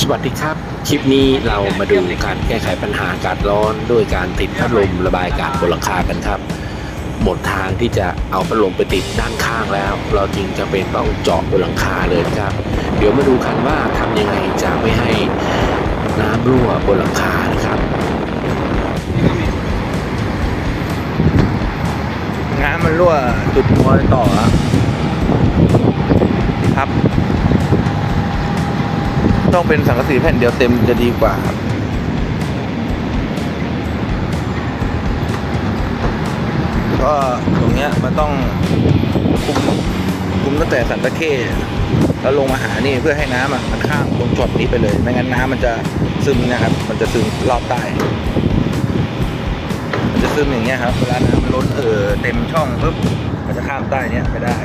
สวัสดีครับ คลิปนี้เรามาดูการแก้ไขปัญหาอากาศร้อนด้วยการติดพัดลมระบายอากาศบนหลังคากันครับ หมดทางที่จะเอาพัดลมไปติดด้านข้างแล้ว เราจึงจะเป็นต้องเจาะบนหลังคาเลยครับ เดี๋ยวมาดูกันว่าทำยังไงจะไม่ให้น้ำรั่วบนหลังคานะครับน้ำมันรั่วจุดรอยต่อครับ ต้องเป็นสังกะสีแผ่นเดียวเต็มจะดีกว่าครับก็ตรงเนี้ยมันต้องคุมคุมตั้งแต่สันตะเข้แล้วลงมาหานี่เพื่อให้น้ำอะมันข้ามตรงช็อตนี้ไปเลย ไม่งั้นน้ำมันจะซึมนะครับ มันจะซึมรอบใต้มันจะซึมอย่างเงี้ยครับเวลาน้ำมันล้นเออเต็มช่องปุ๊บมันจะข้ามใต้เนี้ยไปได้